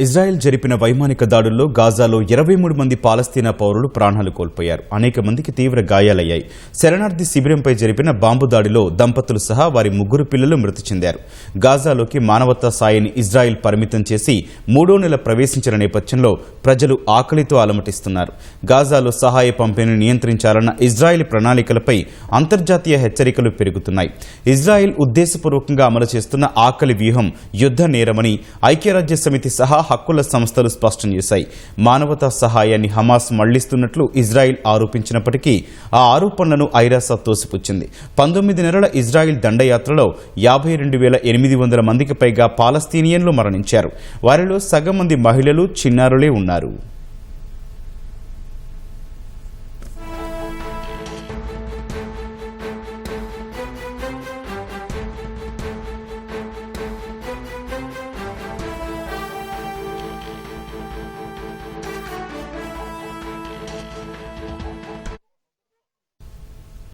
Israel జరిపిన వైమానిక దాడుల్లో గాజాలో ఇరవై మూడు మంది పాలస్తీనా పౌరులు ప్రాణాలు కోల్పోయారు. అనేక మందికి తీవ్ర గాయాలయ్యాయి. శరణార్థి శిబిరంపై జరిపిన బాంబు దాడిలో దంపతులు సహా వారి ముగ్గురు పిల్లలు మృతి చెందారు. గాజాలోకి మానవతా సాయిని ఇజ్రాయెల్ పరిమితం చేసి మూడో నెల ప్రవేశించిన నేపథ్యంలో ప్రజలు ఆకలితో అలమటిస్తున్నారు. గాజాలో సహాయ పంపిణీని నియంత్రించాలన్న ఇజ్రాయెల్ ప్రణాళికలపై అంతర్జాతీయ హెచ్చరికలు పెరుగుతున్నాయి. ఇజ్రాయెల్ ఉద్దేశపూర్వకంగా అమలు చేస్తున్న ఆకలి వ్యూహం యుద్ధ నేరమని ఐక్యరాజ్య సమితి సహా హక్కుల సంస్థలు స్పష్టం చేశాయి. మానవతా సహాయాన్ని హమాస్ మళ్ళిస్తున్నట్లు ఇజ్రాయిల్ ఆరోపించినప్పటికీ ఆ ఆరోపణలను ఐరాసా తోసిపుచ్చింది. పంతొమ్మిది నెలల ఇజ్రాయిల్ దండయాత్రలో యాభై రెండు వేల ఎనిమిది వందల మందికి పైగా పాలస్తీనియన్లు మరణించారు. వారిలో సగం మంది మహిళలు చిన్నారులే ఉన్నారు.